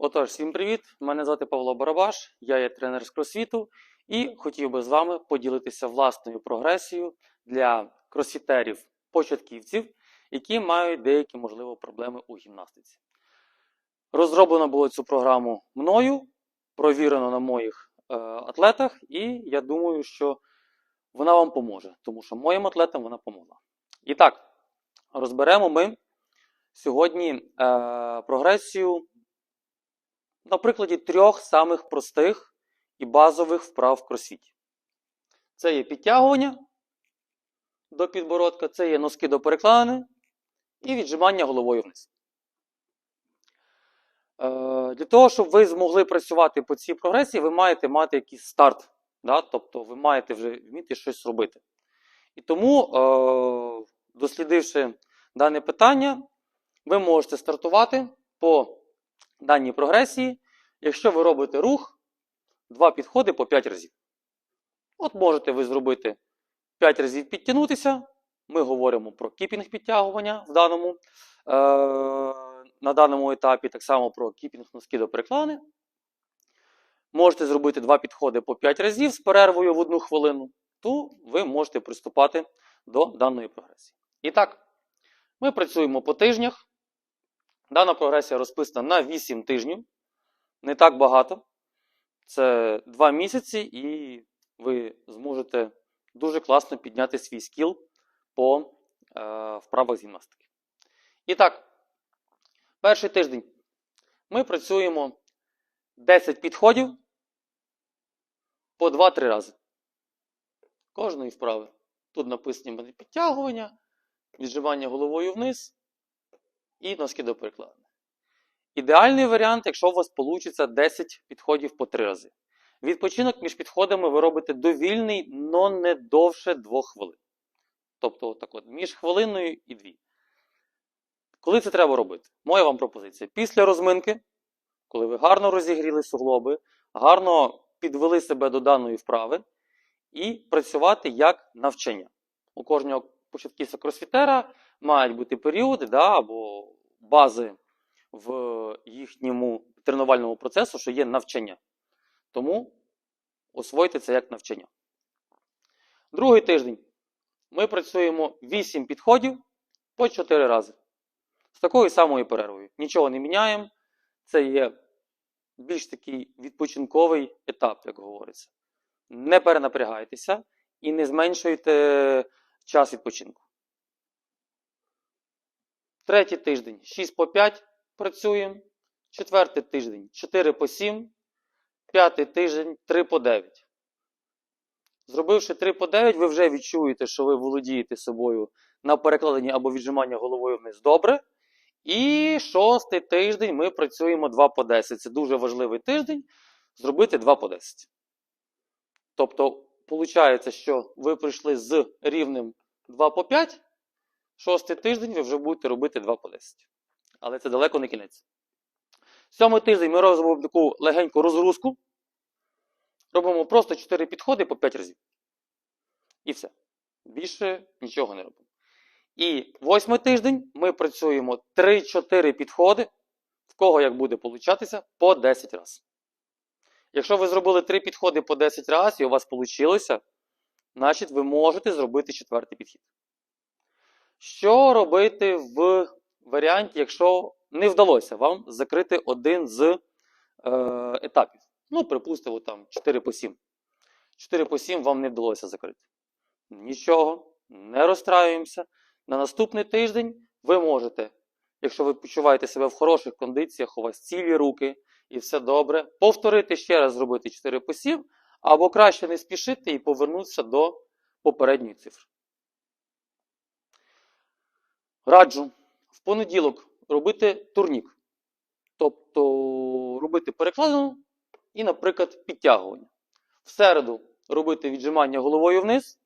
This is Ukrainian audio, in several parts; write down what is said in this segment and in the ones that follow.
Отож, всім привіт! Мене звати Павло Барабаш, я є тренер з кросфіту і хотів би з вами поділитися власною прогресією для кросфітерів початківців, які мають деякі, можливо, проблеми у гімнастиці. Розроблено було цю програму мною, провірено на моїх е, атлетах, і я думаю, що вона вам поможе, тому що моїм атлетам вона помогла. І так, розберемо ми сьогодні е, прогресію на прикладі трьох самих простих і базових вправ в кросфіті. Це є підтягування до підбородка, це є носки до перекладини і віджимання головою вниз. Е, Для того, щоб ви змогли працювати по цій прогресії, ви маєте мати якийсь старт. Да? Тобто ви маєте вже вміти щось робити. І тому, е, дослідивши дане питання, ви можете стартувати по даній прогресії, якщо ви робите рух, два підходи по 5 разів. От можете ви зробити 5 разів підтягнутися. Ми говоримо про кіпінг підтягування в даному, е, на даному етапі, так само про кіпінг носки до переклани. Можете зробити два підходи по 5 разів з перервою в одну хвилину, то ви можете приступати до даної прогресії. І так, ми працюємо по тижнях. Дана прогресія розписана на 8 тижнів. Не так багато. Це 2 місяці, і ви зможете дуже класно підняти свій скіл по е, вправах з гімнастики. І так, перший тиждень ми працюємо 10 підходів по 2-3 рази. Кожної вправи. Тут написані підтягування, віджимання головою вниз і носки до перекладини. Ідеальний варіант, якщо у вас вийде 10 підходів по 3 рази. Відпочинок між підходами ви робите довільний, но не довше 2 хвилин. Тобто, так от, між хвилиною і 2. Коли це треба робити? Моя вам пропозиція. Після розминки, коли ви гарно розігріли суглоби, гарно підвели себе до даної вправи, і працювати як навчання. У кожного початківця кросфітера мають бути періоди да, або бази в їхньому тренувальному процесу, що є навчання. Тому освойте це як навчання. Другий тиждень ми працюємо 8 підходів по 4 рази. З такою самою перервою. Нічого не міняємо. Це є більш такий відпочинковий етап, як говориться. Не перенапрягайтеся і не зменшуйте час відпочинку. Третій тиждень 6 по 5 працюємо. Четвертий тиждень 4 по 7. П'ятий тиждень 3 по 9. Зробивши 3 по 9, ви вже відчуєте, що ви володієте собою на перекладенні або віджимання головою вниз добре. І шостий тиждень ми працюємо 2 по 10. Це дуже важливий тиждень. Зробити 2 по 10. Тобто, виходить, що ви прийшли з рівнем 2 по 5, шостий тиждень ви вже будете робити 2 по 10. Але це далеко не кінець. Сьомий тиждень ми робимо таку легеньку розгрузку. Робимо просто 4 підходи по 5 разів. І все. Більше нічого не робимо. І восьмий тиждень ми працюємо 3-4 підходи, в кого як буде получатися, по 10 разів. Якщо ви зробили 3 підходи по 10 разів і у вас вийшло, значить ви можете зробити четвертий підхід. Що робити в варіанті, якщо не вдалося вам закрити один з е, етапів? Ну, припустимо, там 4 по 7. 4 по 7 вам не вдалося закрити. Нічого, не розстраюємося. На наступний тиждень ви можете, якщо ви почуваєте себе в хороших кондиціях, у вас цілі руки і все добре, повторити ще раз зробити 4 по 7, або краще не спішити і повернутися до попередньої цифри. Раджу в понеділок робити турнік. Тобто робити перекладину і, наприклад, підтягування. В середу робити віджимання головою вниз,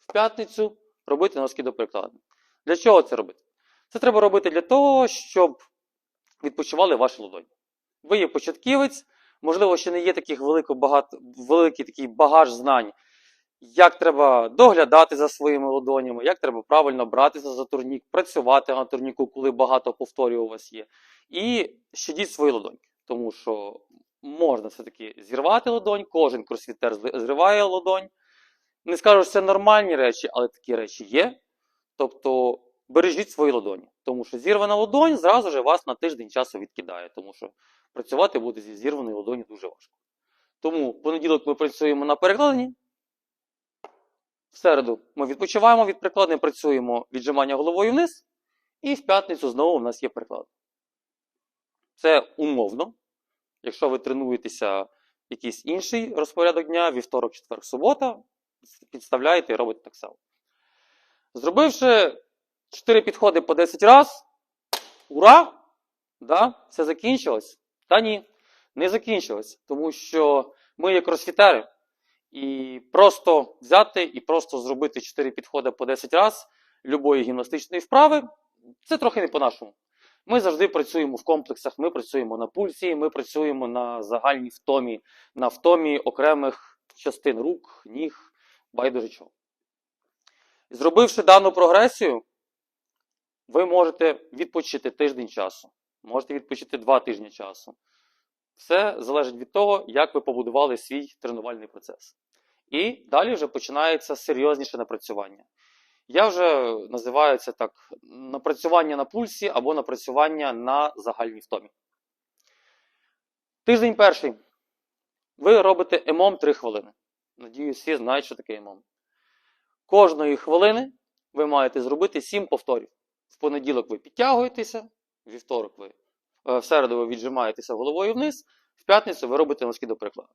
в п'ятницю робити носки до перекладини. Для чого це робити? Це треба робити для того, щоб відпочивали ваші ладоні. Ви є початківець, можливо, ще не є таких великий багаж знань, як треба доглядати за своїми ладонями, як треба правильно братися за турнік, працювати на турніку, коли багато повторів у вас є. І щадіть свої ладоньки. тому що можна все-таки зірвати ладонь, кожен кросфітер зриває ладонь. Не скажу, що це нормальні речі, але такі речі є. Тобто бережіть свої ладоні, тому що зірвана ладонь зразу ж вас на тиждень часу відкидає, тому що працювати буде зі зірваної ладоні дуже важко. Тому в понеділок ми працюємо на перекладині. В середу ми відпочиваємо від перекладини, працюємо віджимання головою вниз. І в п'ятницю знову у нас є переклад. Це умовно. Якщо ви тренуєтеся якийсь інший розпорядок дня, вівторок, четвер, субота, підставляєте і робите так само. Зробивши 4 підходи по 10 разів, ура! Да? Все закінчилось? Та ні, не закінчилось. Тому що ми є кросфітери. І просто взяти і просто зробити 4 підходи по 10 разів любої гімнастичної вправи, це трохи не по-нашому. Ми завжди працюємо в комплексах, ми працюємо на пульсі, ми працюємо на загальній втомі, на втомі окремих частин рук, ніг, байдуже чого. Зробивши дану прогресію, ви можете відпочити тиждень часу, можете відпочити два тижні часу. Все залежить від того, як ви побудували свій тренувальний процес. І далі вже починається серйозніше напрацювання. Я вже називаю це так: напрацювання на пульсі або напрацювання на загальній втомі. Тиждень перший. Ви робите емом 3 хвилини. Надіюсь, всі знають, що таке емом. Кожної хвилини ви маєте зробити 7 повторів. В понеділок ви підтягуєтеся, в вівторок ви в середу ви віджимаєтеся головою вниз, в п'ятницю ви робите носки до прикладу.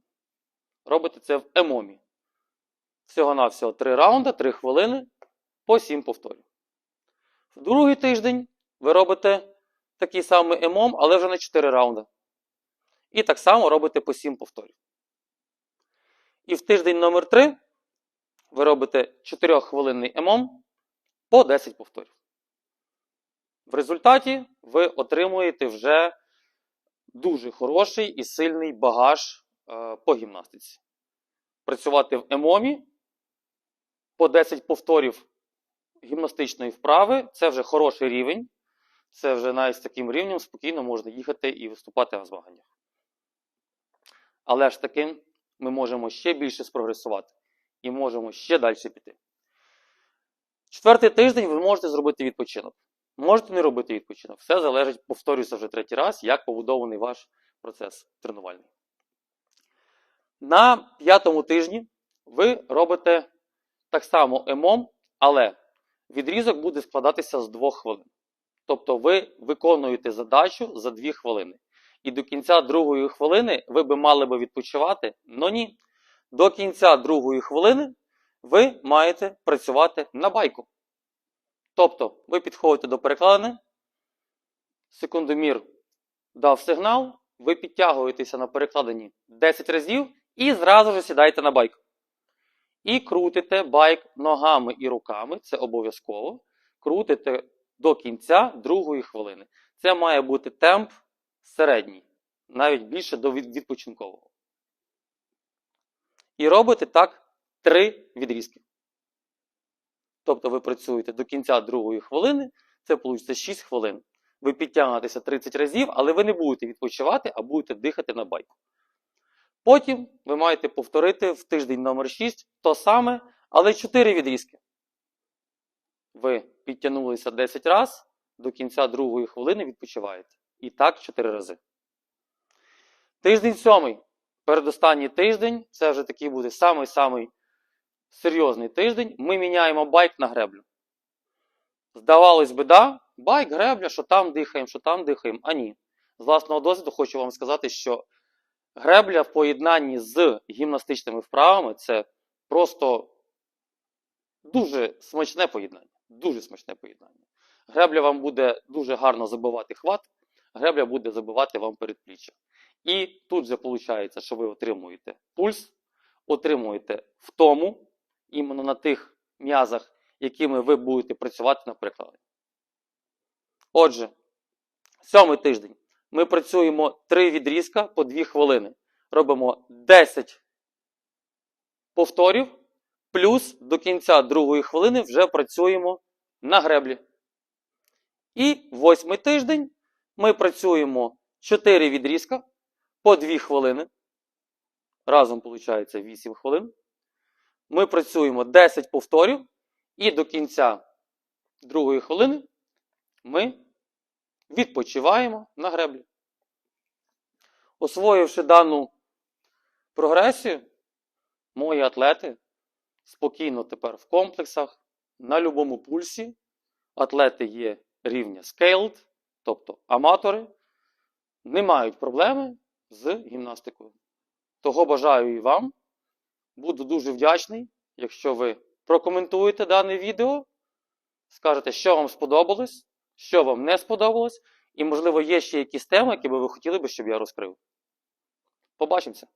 Робите це в емомі. Всього-навсього 3 раунди, 3 хвилини по 7 повторів. В другий тиждень ви робите такий самий емом, але вже на 4 раунди. І так само робите по 7 повторів. І в тиждень номер 3 ви робите 4-хвилинний емом по 10 повторів. В результаті ви отримуєте вже дуже хороший і сильний багаж е, по гімнастиці. Працювати в емомі по 10 повторів гімнастичної вправи це вже хороший рівень. Це вже навіть з таким рівнем спокійно можна їхати і виступати на змаганнях. Але ж таким ми можемо ще більше спрогресувати і можемо ще далі піти. Четвертий тиждень ви можете зробити відпочинок. Можете не робити відпочинок. Все залежить, повторюся вже третій раз, як побудований ваш процес тренувальний. На п'ятому тижні ви робите так само емом, але відрізок буде складатися з двох хвилин. Тобто ви виконуєте задачу за дві хвилини. І до кінця другої хвилини ви би мали би відпочивати, але ні. До кінця другої хвилини ви маєте працювати на байку. Тобто, ви підходите до перекладини, секундомір дав сигнал, ви підтягуєтеся на перекладині 10 разів і зразу ж сідаєте на байк. І крутите байк ногами і руками, це обов'язково. Крутите до кінця другої хвилини. Це має бути темп середній, навіть більше до відпочинкового. І робите так три відрізки. Тобто ви працюєте до кінця другої хвилини, це вийде 6 хвилин. Ви підтягнетеся 30 разів, але ви не будете відпочивати, а будете дихати на байку. Потім ви маєте повторити в тиждень номер 6 то саме, але 4 відрізки. Ви підтягнулися 10 разів, до кінця другої хвилини відпочиваєте. І так 4 рази. Тиждень сьомий. Передостанній тиждень, це вже такий буде самий-самий серйозний тиждень. Ми міняємо байк на греблю. Здавалось би, да, байк, гребля, що там дихаємо, що там дихаємо. А ні. З власного досвіду хочу вам сказати, що гребля в поєднанні з гімнастичними вправами це просто дуже смачне поєднання. Дуже смачне поєднання. Гребля вам буде дуже гарно забивати хват, гребля буде забивати вам передпліччя. І тут же виходить, що ви отримуєте пульс, отримуєте втому іменно на тих м'язах, якими ви будете працювати на прикладі. Отже, сьомий тиждень ми працюємо 3 відрізка по 2 хвилини. Робимо 10 повторів, плюс до кінця другої хвилини вже працюємо на греблі. І восьмий тиждень ми працюємо 4 відрізка по 2 хвилини. Разом виходить 8 хвилин. Ми працюємо 10 повторів, і до кінця другої хвилини ми відпочиваємо на греблі. Освоївши дану прогресію, мої атлети спокійно тепер в комплексах, на будь-якому пульсі. Атлети є рівня scaled, тобто аматори, не мають проблеми з гімнастикою. Того бажаю і вам. Буду дуже вдячний, якщо ви прокоментуєте дане відео, скажете, що вам сподобалось, що вам не сподобалось, і, можливо, є ще якісь теми, які би ви хотіли щоб я розкрив. Побачимося!